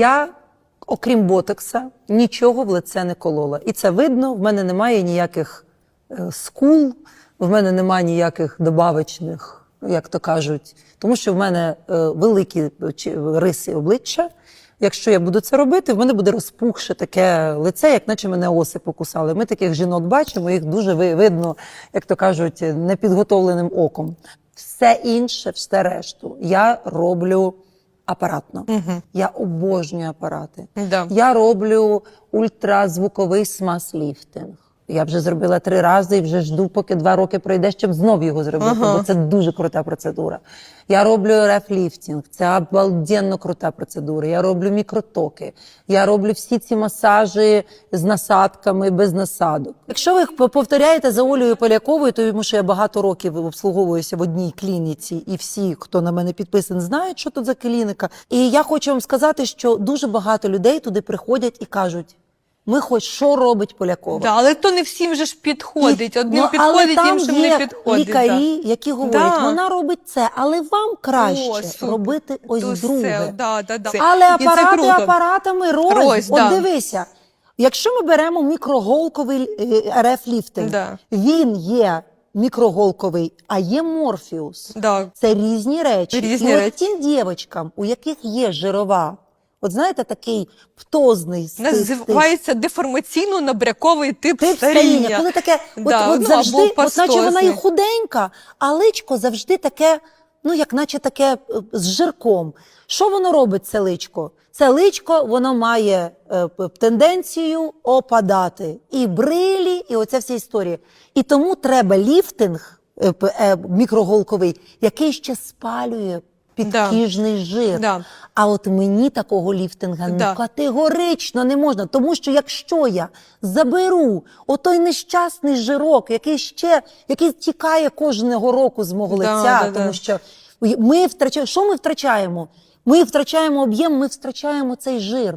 Я, окрім ботокса, нічого в лице не колола. І це видно, в мене немає ніяких е, скул, в мене немає ніяких добавочних, як то кажуть, тому що в мене е, великі риси обличчя. Якщо я буду це робити, в мене буде розпухше таке лице, як наче мене оси покусали. Ми таких жінок бачимо, їх дуже ви- видно, як то кажуть, непідготовленим оком. Все інше, все решту, я роблю апаратно. Я обожнюю апарати. Да. Я роблю ультразвуковий смаз-ліфтинг. Я вже зробила три рази і вже жду, поки два роки пройде, щоб знов його зробити, Ага. бо це дуже крута процедура. Я роблю рефліфтинг, це обалденно крута процедура. Я роблю мікротоки, я роблю всі ці масажі з насадками, без насадок. Якщо ви повторяєте за Олею Поляковою, то тому що я багато років обслуговуюся в одній клініці, і всі, хто на мене підписаний, знають, що тут за клініка. І я хочу вам сказати, що дуже багато людей туди приходять і кажуть: ми хоч що робить Полякова. Да, але то не всім же ж підходить. Одним Ну, але підходить, там іншим є не підходить. Лікарі, які говорять, Да. вона робить це, але вам краще О, супер. робити ось То друге. все, да, да, да. Але І апарати апаратами роз. Роз, От да. дивися, якщо ми беремо мікроголковий е, РФ-ліфтинг, Да. він є мікроголковий, а є морфіус. Да. Це різні речі. Різні і речі. от тим дівчаткам, у яких є жирова, от знаєте, такий птозний. Називається деформаційно-набряковий тип, Тип старіння. старіння, коли таке, от, Да, от ну, завжди, от наче вона і худенька, а личко завжди таке, ну як наче таке е, з жирком. Що воно робить, це личко? Це личко, воно має е, тенденцію опадати. І брилі, і оця вся історія. І тому треба ліфтинг е, е, мікроголковий, який ще спалює підкіжний жир. Да. А от мені такого ліфтинга ну, категорично не можна. Тому що якщо я заберу отой нещасний жирок, який ще який тікає кожного року з мого Да, лиця, да, тому да. що ми втрачаємо. Що ми втрачаємо? Ми втрачаємо об'єм, ми втрачаємо цей жир.